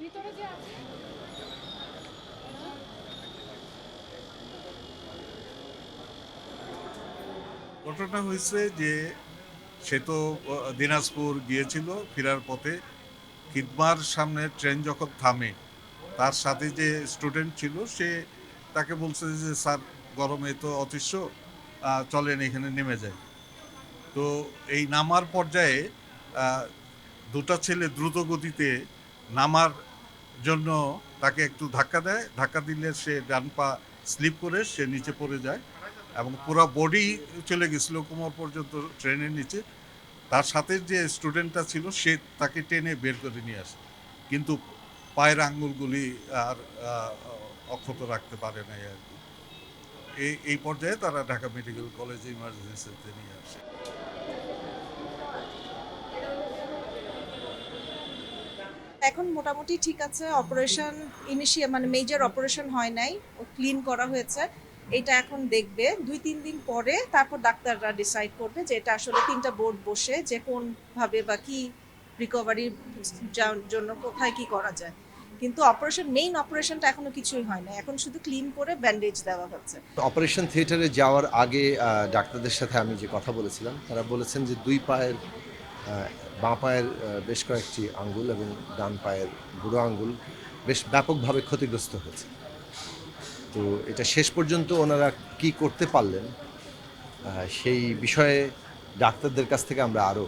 ভিতরে যে আছে? ঘটনা হয়েছে যে সে তো দিনাজপুর গিয়েছিল ফেরার পথে। খিদমার সামনে ট্রেন যখন থামে তার সাথে যে স্টুডেন্ট ছিল সে তাকে বলছে যে স্যার গরমে তো অতিষ্ঠ আহ, চলেন এখানে নেমে যায় তো এই নামার পর্যায়ে দুটা ছেলে দ্রুত গতিতে নামার জন্য তাকে একটু ধাক্কা দেয়। ধাক্কা দিলে সে ডান পা স্লিপ করে সে নিচে পড়ে যায় এবং পুরো বডি চলে গেছিল কোমর পর্যন্ত ট্রেনের নিচে। তার সাথে যে স্টুডেন্টটা ছিল, সে তাকে টেনে বের করে নিয়ে আসে। কিন্তু পায়ের আঙ্গুলগুলি আর অক্ষত রাখতে পারে নাই আর কি। এই এই পর্যায়ে তারা ঢাকা মেডিকেল কলেজে ইমার্জেন্সিতে নিয়ে আসে। এখন মোটামুটি ঠিক আছে অপারেশন ইনিশিয়াল মানে মেজর অপারেশন হয় নাই, ও ক্লিন করা হয়েছে, এটা এখন দেখবে, দুই তিন দিন পরে তারপর ডাক্তাররা ডিসাইড করবে যে এটা আসলে তিনটা বোর্ড বসে যে কোনভাবে বা কি রিকভারির জন্য কোথায় কি করা যায়। কিন্তু অপারেশন মেইন অপারেশনটা এখনও কিছুই হয় না এখন শুধু ক্লিন করে ব্যান্ডেজ দেওয়া হচ্ছে। অপারেশন থিয়েটারে যাওয়ার আগে ডাক্তারদের সাথে আমি যে কথা বলেছিলাম, তারা বলেছেন যে দুই পায়ের বাঁ পায়ের বেশ কয়েকটি আঙ্গুল এবং ডান পায়ের বুড়ো আঙ্গুল বেশ ব্যাপকভাবে ক্ষতিগ্রস্ত হয়েছে। তো এটা শেষ পর্যন্ত ওনারা কি করতে পারলেন সেই বিষয়ে ডাক্তারদের কাছ থেকে আমরা আরও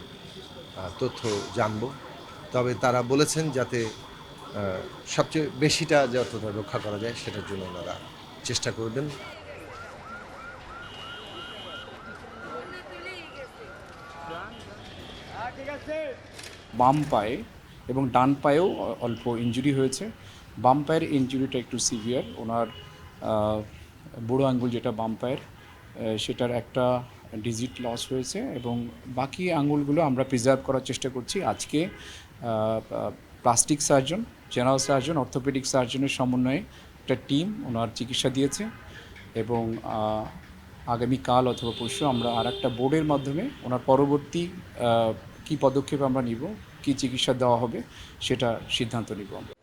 তথ্য জানব। তবে তারা বলেছেন যাতে সবচেয়ে বেশিটা যতটা রক্ষা করা যায় সেটার জন্য ওনারা চেষ্টা করবেন। বাম পায়ে এবং ডান পায়েও অল্প ইঞ্জুরি হয়েছে। বাম পায়ের ইনজুরিটা একটু সিভিয়ার ওনার বুড়ো আঙ্গুল যেটা বাম পায়ের সেটার একটা ডিজিট লস হয়েছে এবং বাকি আঙ্গুলগুলো আমরা প্রিজার্ভ করার চেষ্টা করছি। আজকে plastic surgeon general surgeon orthopedic সার্জনের সমন্বয়ে একটা টিম ওনার চিকিৎসা দিয়েছে এবং আগামীকাল অথবা পরশু আমরা আর একটা বোর্ডের মাধ্যমে ওনার পরবর্তী কী পদক্ষেপ আমরা নিব কী চিকিৎসা দেওয়া হবে সেটা সিদ্ধান্ত নিব আমরা।